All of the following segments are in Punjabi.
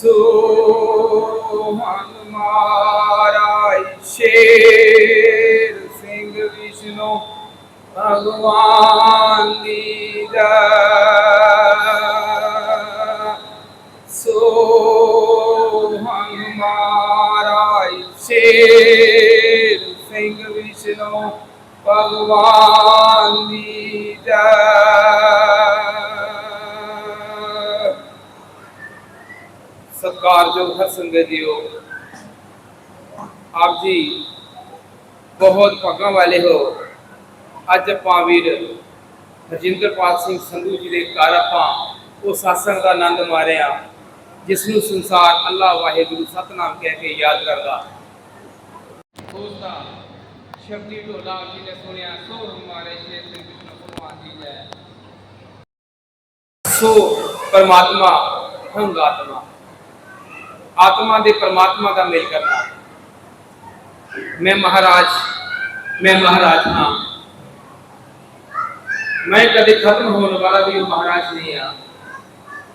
सोहन माराय शेर सिंह विष्णु भगवान दीदा सोहन माराय शेर सिंह विष्णु भगवान दीदा ਸਤਿਕਾਰਯੋਗ ਹਰ ਸੰਗਤ ਜੀਓ। ਆਪ ਜੀ ਬਹੁਤ ਭਾਗਾਂ ਵਾਲੇ ਹੋ। ਅੱਜ ਆਪਾਂ ਵੀਰ ਰਜਿੰਦਰਪਾਲ ਸਿੰਘ ਸੰਧੂ ਜੀ ਦੇ ਘਰ ਆਪਾਂ ਉਹ ਸਾਸੰਗ ਦਾ ਆਨੰਦ ਮਾਰਿਆ ਜਿਸ ਨੂੰ ਸੰਸਾਰ ਅੱਲਾਹ ਵਾਹਿਗੁਰੂ ਸਤਨਾਮ ਕਹਿ ਕੇ ਯਾਦ ਕਰਦਾ। ਉਸ ਦਾ ਸ਼ਬਦੀ ਢੋਲਾ ਜੀ ਨੇ ਸੁਣਿਆ, ਸੋ ਹਮਾਰੇ ਸ਼ੇਰ ਸਿੰਘ ਵਿਸ਼ਨੂੰ ਭਗਵਾਨ ਜੀ ਜੈ। ਸੋ ਪਰਮਾਤਮਾ ਹੰਗਾਤਮਾ। ਆਤਮਾ ਦੇ ਪਰਮਾਤਮਾ ਦਾ ਮੇਲ ਕਰਨਾ ਮੈਂ ਮਹਾਰਾਜ ਮੈਂ ਮਹਾਰਾਜ ਹਾਂ ਮੈਂ ਕਦੇ ਖਤਮ ਹੋਣ ਵਾਲਾ ਵੀ ਮਹਾਰਾਜ ਨਹੀਂ ਹਾਂ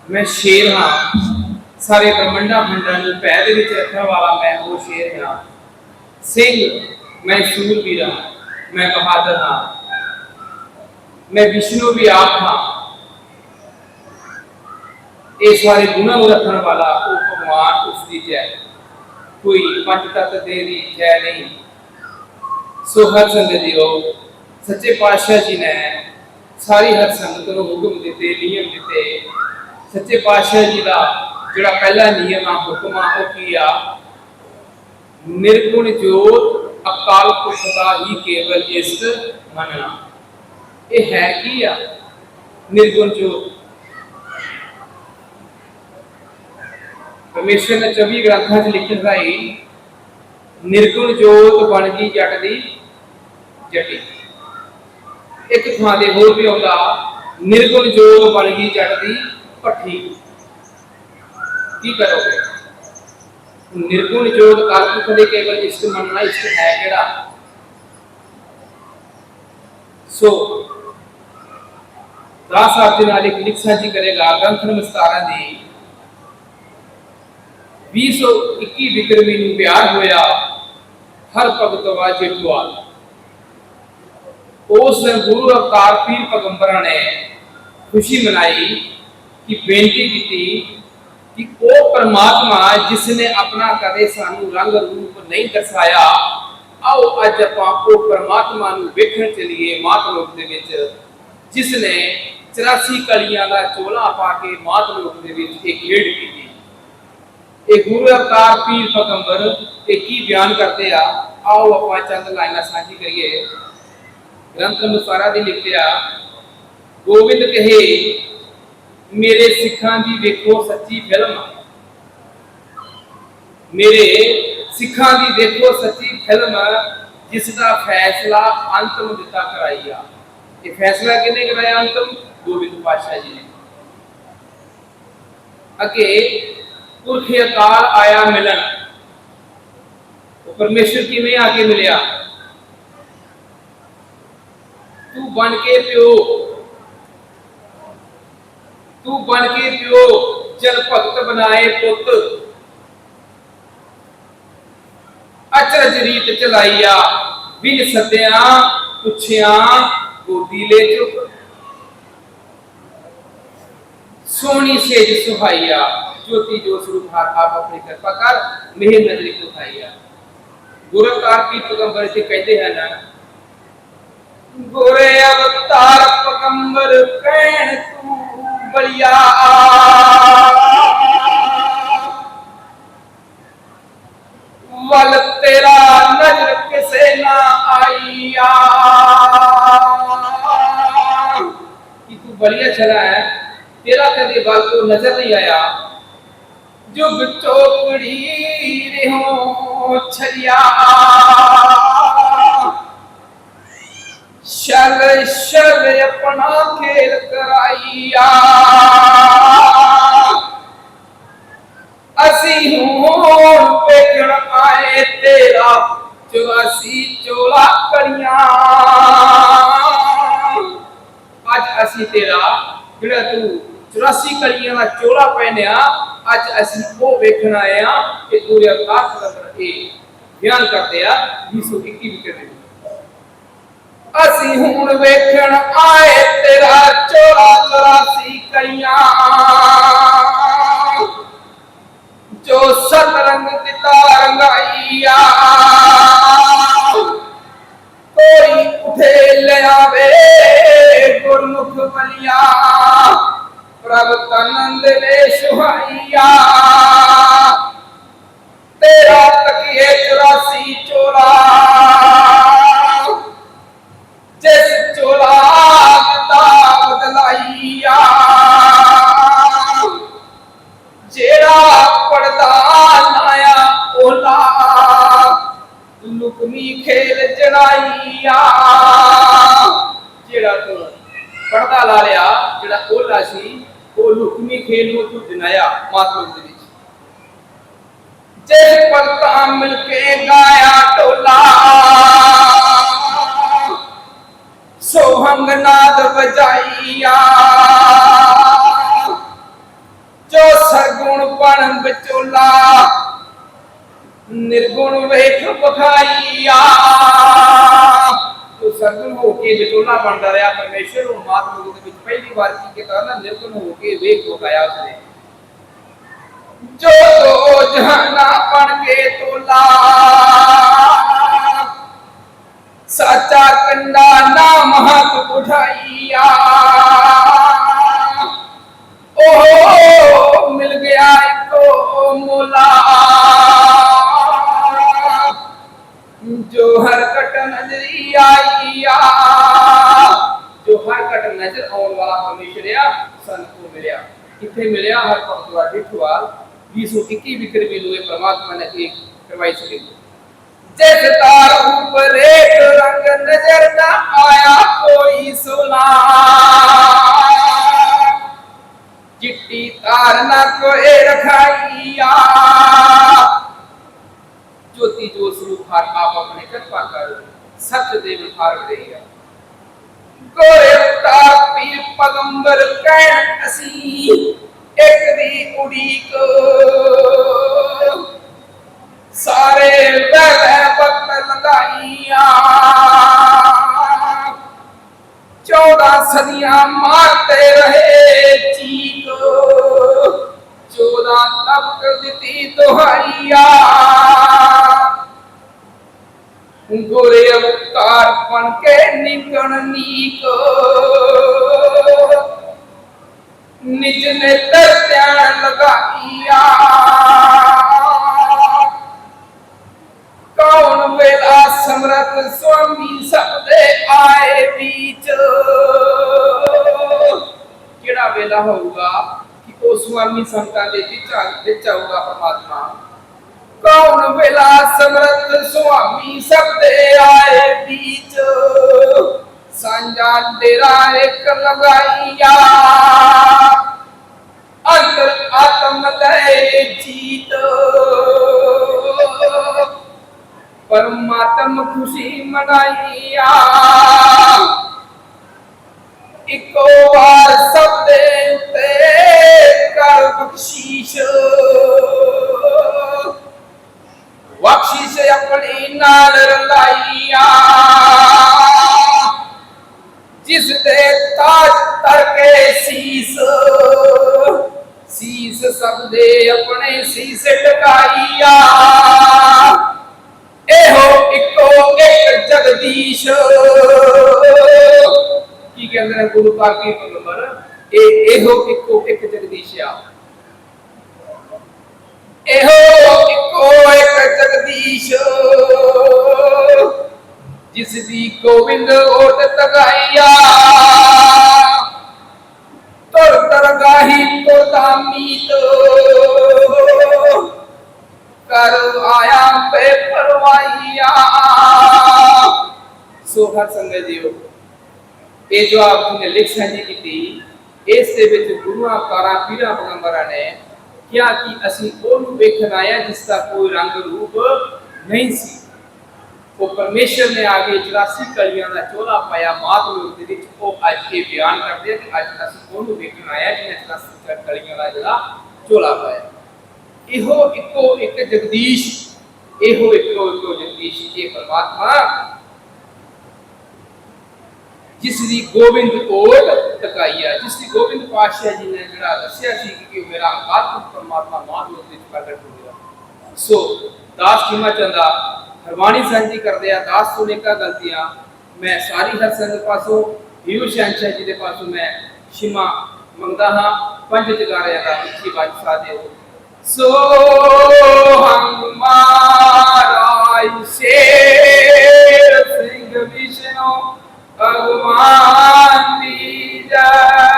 ਮੈਂ ਸ਼ੇਰ ਹਾਂ ਸਾਰੇ ਬ੍ਰਹਮੰਡਾਂ ਖੰਡਾਂ ਨੂੰ ਭੈ ਦੇ ਵਿੱਚ ਰੱਖਣ ਵਾਲਾ ਮੈਂ ਉਹ ਸ਼ੇਰ ਹਾਂ ਸਿੰਘ ਮੈਂ ਸੂਰਬੀਰ ਹਾਂ ਮੈਂ ਬਹਾਦਰ ਹਾਂ ਮੈਂ ਵਿਸ਼ਨੂੰ ਵੀ ਆਪ ਹਾਂ ਇਹ ਸਾਰੇ ਗੁਣਾਂ ਨੂੰ ਰੱਖਣ ਵਾਲਾ ਉਹ ਭਗਵਾਨ ਉਸ ਦੀ ਜੈ। ਕੋਈ ਪੰਜ ਤਤ ਦੇ ਜੈ ਨਹੀਂ। ਸੋ ਹਰ ਸੰਗਤ ਜੀਓ ਸੱਚੇ ਪਾਤਸ਼ਾਹ ਜੀ ਨੇ ਸਾਰੀ ਹਰ ਸੰਗਤ ਨੂੰ ਹੁਕਮ ਦਿੱਤੇ, ਨਿਯਮ ਦਿੱਤੇ। ਸੱਚੇ ਪਾਤਸ਼ਾਹ ਜੀ ਦਾ ਜਿਹੜਾ ਪਹਿਲਾ ਨਿਯਮ ਆ, ਹੁਕਮ ਆ, ਉਹ ਕੀ ਆ? ਨਿਰਗੁਣ ਜੋਤ ਅਕਾਲ ਪੁਰਖ ਦਾ ਹੀ ਕੇਵਲ ਇਸ ਮੰਨਣਾ। ਇਹ ਹੈ ਕੀ ਆ? ਨਿਰਗੁਣ ਜੋਤ। ਪਰਮੇਸ਼ਰ ਨੇ 24 ਗ੍ਰੰਥਾਂ 'ਚ ਲਿਖਿਆ ਹੈ ਨਿਰਗੁਣ ਜੋਤ ਬਣ ਗਈ ਜੱਟ ਦੀ ਜਟੀ। ਇੱਕ ਥਾਂ ਦੇ ਹੋਰ ਵੀ ਆਉਂਦਾ, ਨਿਰਗੁਣ ਜੋਤ ਬਣ ਗਈ ਜੱਟ ਦੀ ਭੱਠੀ। ਕੀ ਕਰੋਗੇ? ਨਿਰਗੁਣ ਜੋਤ ਕਾਲਪੁਰਖ ਦੇ ਕੇਵਲ ਇਸ਼ਟ ਮੰਨਣਾ, ਇਸ਼ਟ ਹੈ ਕਿਹੜਾ? ਸੋ, ਦਾਸ ਸਾਹਿਬ ਜੀ ਨਾਲ ਇੱਕ ਲਿਖ ਸਾਂਝੀ ਕਰੇਗਾ, ਗ੍ਰੰਥ ਨਮਸਕਾਰਾਂ ਦੀ 221 ਵਿਕਰਮੀ ਨੂੰ ਪਿਆਰ ਹੋਇਆ, ਹਰ ਭਗਤ ਵਾਜੇ ਦੁਆਲ ਉਸ ਦਿਨ ਗੁਰੂ ਅਵਤਾਰ ਪੀਰ ਪੈਗੰਬਰਾਂ ਨੇ ਖੁਸ਼ੀ ਮਨਾਈ ਕਿ ਬੇਨਤੀ ਕੀਤੀ ਕਿ ਉਹ ਪਰਮਾਤਮਾ ਜਿਸ ਨੇ ਆਪਣਾ ਕਦੇ ਸਾਨੂੰ ਰੰਗ ਰੂਪ ਨਹੀਂ ਦਰਸਾਇਆ, ਆਓ ਅੱਜ ਆਪਾਂ ਉਹ ਪਰਮਾਤਮਾ ਨੂੰ ਵੇਖਣ ਚਲੀਏ ਮਾਤ ਲੋਕ ਦੇ ਵਿੱਚ ਜਿਸ ਨੇ 84 ਕਲੀਆਂ ਦਾ ਚੋਲਾ ਪਾ ਕੇ ਮਾਤ ਲੋਕ ਦੇ ਵਿੱਚ ਇੱਕ ਖੇਡ ਕੀਤੀ। ਇਹ ਗੁਰੂ ਅਵਤਾਰ ਪੀਰ ਪੈਗੰਬਰ ਇਹ ਕੀ ਬਿਆਨ ਕਰਦੇ ਆ? ਆਓ ਆਪਾਂ ਚੰਦ ਲਾਈਨਾਂ ਸਾਂਝੀ ਕਰੀਏ। ਗ੍ਰੰਥ ਅਨੁਸਾਰਾ ਦੀ ਲਿਖਿਆ, ਗੋਬਿੰਦ ਕਹੇ, ਮੇਰੇ ਸਿੱਖਾਂ ਦੀ ਵੇਖੋ ਸੱਚੀ ਫਿਲਮ। ਮੇਰੇ ਸਿੱਖਾਂ ਦੀ ਦੇਖੋ ਸੱਚੀ ਫਿਲਮ, ਜਿਸ ਦਾ ਫੈਸਲਾ ਅੰਤਮ ਦਿੱਤਾ ਕਰਾਈ ਇਹ ਫੈਸਲਾ ਕਿਹਨੇ ਕਰਾਇਆ ਅੰਤਮ? ਗੋਬਿੰਦ ਪਾਤਸ਼ਾਹ ਜੀ ਨੇ। ਅੱਗੇ पुरख अकाल आया मिलन। परमेश्वर की में आके मिलया तू बन के प्यो। तू बन के प्यो, जल भक्त बनाए पुत। अचरज रीत चलाइया। बिन सद्या, पुछया, गोदी ले चुप। सोनी सेज सुहाइया, ज्योति जो सुरभार आप अपनी कृपा कर मेहर नज़र को खाइया गुरुकार की पैगंबर से कहते हैं ना, गोरे अवतार पैगंबर कहन तू बलिया। वल तेरा नज़र किसे ना आईया? कि तू बलिया चला है? तेरा कभी बाल को नजर नहीं आया जुग चोपड़ी रहो छलिया शल शल अपना खेल कराइया ਅਸੀਂ ਹੁਣ ਵੇਖਣ ਆਏ ਤੇਰਾ 84 ਚੋਲਾ ਕਰੀਆਂ ਅੱਜ ਅਸੀਂ ਤੇਰਾ ਜਿਹੜਾ ਤੂੰ 84 ਕਲੀਆਂ ਦਾ ਚੋਲਾ ਪਹਿਨਿਆ, ਅੱਜ ਅਸੀਂ ਉਹ ਵੇਖਣ ਆਏ ਆ ਕਿ ਪੂਰੇ ਅਵਤਾਰ ਪਰੰਪਰ ਇਹ ਬਿਆਨ ਕਰਦੇ ਆ 221 ਵਿਕਰ ਦੇ ਵਿੱਚ। ਅਸੀਂ ਹੁਣ ਵੇਖਣ ਆਏ ਤੇਰਾ ਚੋਰਾ ਜਿਹੜਾ ਤੂੰ ਪੜਦਾ ਲਾ ਲਿਆ, ਜਿਹੜਾ ਓਲਾ ਸੀ ਉਹ ਲੁਕਮੀ ਖੇਲ ਨੂੰ ਤੂੰ ਜਨਾਇਆ ਮਾਤਮ ਦੇ ਵਿੱਚ। ਜੇ ਪੜਤਾ ਮਿਲ ਕੇ ਗਾਇਆ ਢੋਲਾ ਸੋਹੰਗ ਨਾਦ ਵਜਾਈਆ। ਜੋ ਸਰਗੁਣ ਪਣ ਵਿਚੋਲਾ, ਨਿਰਗੁਣ ਵੇਖ ਬਖਾਈਆ ਸਰਗੁਣ ਹੋ ਕੇ ਵਿਚੋਲਾ ਬਣਦਾ ਰਿਹਾ ਪਰਮੇਸ਼ਰ ਨੂੰ ਮਾਤ ਲੋਕ ਦੇ ਵਿੱਚ ਪਹਿਲੀ ਵਾਰ ਕੀ ਕੀਤਾ ਨਾ ਨਿਰਗੁਣ ਹੋ ਕੇ ਵੇਖ ਬਖਾਇਆ ਉਸਨੇ ਜੋ ਦੋ ਜਹਾਨਾ ਬਣ ਕੇ ਤੋਲਾ ਸਾਚਾ ਕੰਡਾ ਨਾਮ ਹੱਥ ਉਠਾਈਆ ਓਹ ਮਿਲ ਗਿਆ ਇੱਕੋ ਮੋਲਾ ਜੋ दिया जो हर कट नज़र आउन वाला परमेश्वर या सन को मिलया इथे मिलया हर परतवा ठिठवा बीसो इक्की विक्र भी लोए परमात्मा ने एक करवाई सके जैसे तार ऊपर एक रंग नज़र ना आया, कोई सुना। चिट्टी तार ना को ए रखाइया। ज्योति जो स्वरूप हर आप अपने कृपा करो सच दे विभाग देगा गोरे तार पीर पगंबर कैन असी, एक दी उड़ी को सारे बैठे पत्त लगाइया चौदह सदिया मारते रहे चीक। चौदह तक दी दुहाइया ਅਵਤਾਰ ਬਣ ਕੇ ਨਿਕਣ ਨੀਕ। ਨਿਜ ਨੇ ਧਿਆਨ ਲਗਾਈਆ। ਕੌਣ ਵੇਲਾ ਸਮਰਤ ਸੁਆਮੀ ਸਭ ਦੇ ਆਏ ਵਿੱਚ ਕਿਹੜਾ ਵੇਲਾ ਹੋਊਗਾ ਕਿ ਉਹ ਸੁਆਮੀ ਸੰਤਾਂ ਦੇ ਵਿੱਚ ਆ- ਵਿੱਚ ਆਊਗਾ ਪਰਮਾਤਮਾ? ਕੌਣ ਵੇਲਾ ਸਮਰਤ ਸੁਆਮੀ ਸਭ ਦੇ ਆਏ ਵਿੱਚ ਸਾਂਝਾ ਤੇਰਾ ਇੱਕ ਲਗਾਈਆ ਅੰਤਰ ਆਤਮ ਲੈ ਜੀਤ। ਪਰਮਾਤਮ ਖੁਸ਼ੀ ਮਨਾਈਆ। ਇੱਕੋ ਵਾਰ ਸਭ ਦੇ ਉੱਤੇ ਕਰ ਬਖਸ਼ੀਸ਼। बख्शीश अपनी जिस दे तरके सीस सीस सब दे अपने सीस टकाइया एहो इको एक जगदीश की कहते हैं गुरु पाक की पैगंबर ए एहो इको एक जगदीश आ एहो ਜਗਦੀਸ਼। ਜਿਸ ਦੀ ਗੋਬਿੰਦ ਓਟ ਤਗਾਈਆ। ਤੁਰ ਤਰਗਾਹੀ ਤੁਰਦਾ ਮੀਤ। ਕਰ ਆਇਆ ਪੇ ਪਰਵਾਈਆ ਸੋ ਸੰਗਤ ਜੀਓ, ਇਹ ਜੋ ਆਪ ਨੇ ਲਿਖ ਸਾਂਝੀ ਕੀਤੀ, ਇਸ ਦੇ ਵਿੱਚ ਗੁਰੂਆਂ, ਕਾਰਾਂ, ਪੀਰਾਂ, ਪੈਗੰਬਰਾਂ ਨੇ ਕਿਹਾ ਕਿ ਅਸੀਂ ਉਹਨੂੰ ਵੇਖਣ ਆਇਆ ਜਿਸ ਦਾ ਕੋਈ ਰੰਗ ਰੂਪ ਨਹੀਂ ਸੀ। ਉਹ ਪਰਮੇਸ਼ਰ ਨੇ ਆ 84 ਕਲੀਆਂ ਦਾ ਚੋਲਾ ਪਾਇਆ, ਮਾਤ ਲੋਕ ਦੇ ਵਿੱਚ ਉਹ ਅੱਜ ਇਹ ਬਿਆਨ ਕਰਦੇ ਆ ਕਿ ਅੱਜ ਅਸੀਂ ਉਹਨੂੰ ਵੇਖਣ ਆਇਆ ਜਿਹਨੇ 84 ਕਲੀਆਂ ਦਾ ਜਿਹੜਾ ਚੋਲਾ ਪਾਇਆ। ਇਹੋ ਇੱਕੋ ਇੱਕ ਜਗਦੀਸ਼, ਇਹੋ ਇੱਕੋ ਇੱਕੋ ਜਗਦੀਸ਼ ਇਹ ਪਰਮਾਤਮਾ, ਜਿਸ ਦੀ ਗੋਬਿੰਦ तक आई है जिसकी गोविंद पातशाह जी ने जरा दसिया कि मेरा आत्म परमात्मा मान लो प्रकट हो गया सो दास चीमा चंदा हरवाणी सन जी करते हैं दास तो अनेक गलतियाँ मैं सारी हर सन पासो हीर शहनशाह जी के पासो मैं शिमा मंगता हाँ पंज जगार का इसकी बात सा दे सो हम सिंह विष्णु भगवान दी যায়।